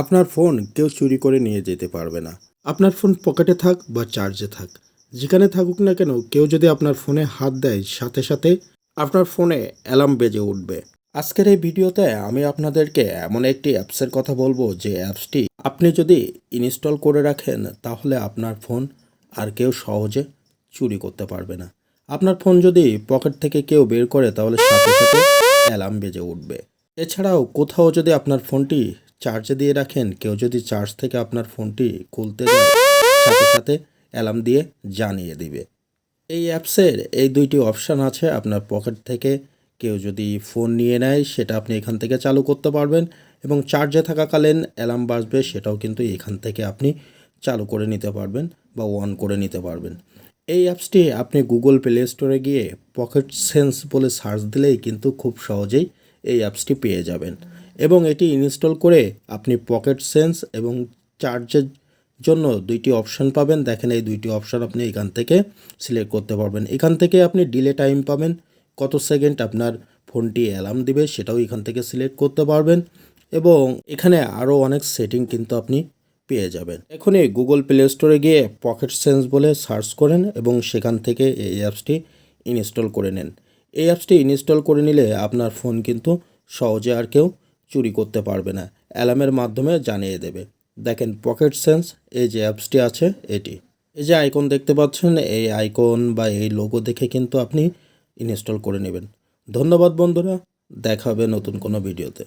আপনার ফোন কেউ চুরি করে নিয়ে যেতে পারবে না। আপনার ফোন পকেটে থাক বা চার্জে থাক, যেখানে থাকুক না কেন, কেউ যদি আপনার ফোনে হাত দেয়, সাথে সাথে আপনার ফোনে অ্যালার্ম বেজে উঠবে। আজকের এই ভিডিওতে আমি আপনাদেরকে এমন একটি অ্যাপসের কথা বলব, যে অ্যাপসটি আপনি যদি ইনস্টল করে রাখেন, তাহলে আপনার ফোন আর কেউ সহজে চুরি করতে পারবে না। আপনার ফোন যদি পকেট থেকে কেউ বের করে, তাহলে সাথে সাথে অ্যালার্ম বেজে উঠবে। এছাড়াও কোথাও যদি আপনার ফোনটি চার্জে দিয়ে রাখেন, কেউ যদি চার্জ থেকে আপনার ফোনটি খুলতে যায় সাথে সাথে অ্যালার্ম দিয়ে জানিয়ে দিবে। এই অ্যাপসের এই দুইটি অপশান আছে আপনার পকেট থেকে। কেউ যদি ফোন নিয়ে নেয়, সেটা আপনি এখান থেকে চালু করতে পারবেন এবং চার্জে থাকাকালীন অ্যালার্ম বাজবে, সেটাও কিন্তু এখান থেকে আপনি চালু করে নিতে পারবেন বা অন করে নিতে পারবেন। এই অ্যাপসটি আপনি গুগল প্লে স্টোরে গিয়ে পকেট সেন্স বলে সার্চ দিলেই কিন্তু খুব সহজেই এই অ্যাপসটি পেয়ে যাবেন। এবং এটি ইনস্টল করে আপনি পকেট সেন্স এবং চার্জের জন্য দুইটি অপশান পাবেন। দেখেন এই দুইটি অপশান আপনি এখান থেকে সিলেক্ট করতে পারবেন। এখান থেকে আপনি ডিলে টাইম পাবেন। কত সেকেন্ড আপনার ফোনটি অ্যালার্ম দিবে সেটাও এখান থেকে সিলেক্ট করতে পারবেন এবং এখানে আরও অনেক সেটিং কিন্তু আপনি পেয়ে যাবেন। এখনই গুগল প্লে স্টোরে গিয়ে পকেট সেন্স বলে সার্চ করেন এবং সেখান থেকে এই অ্যাপসটি ইনস্টল করে নেন। এই অ্যাপসটি ইনস্টল করে নিলে আপনার ফোন কিন্তু সহজে আর কেউ চুরি করতে পারবে না। অ্যালার্মের মাধ্যমে জানিয়ে দেবে। দেখেন, পকেট সেন্স, এই যে অ্যাপসটি আছে, এটি। এই যে আইকন দেখতে পাচ্ছেন, এই আইকন বা এই লোগো দেখে কিন্তু আপনি ইনস্টল করে নেবেন। ধন্যবাদ বন্ধুরা দেখা হবে নতুন কোনো ভিডিওতে।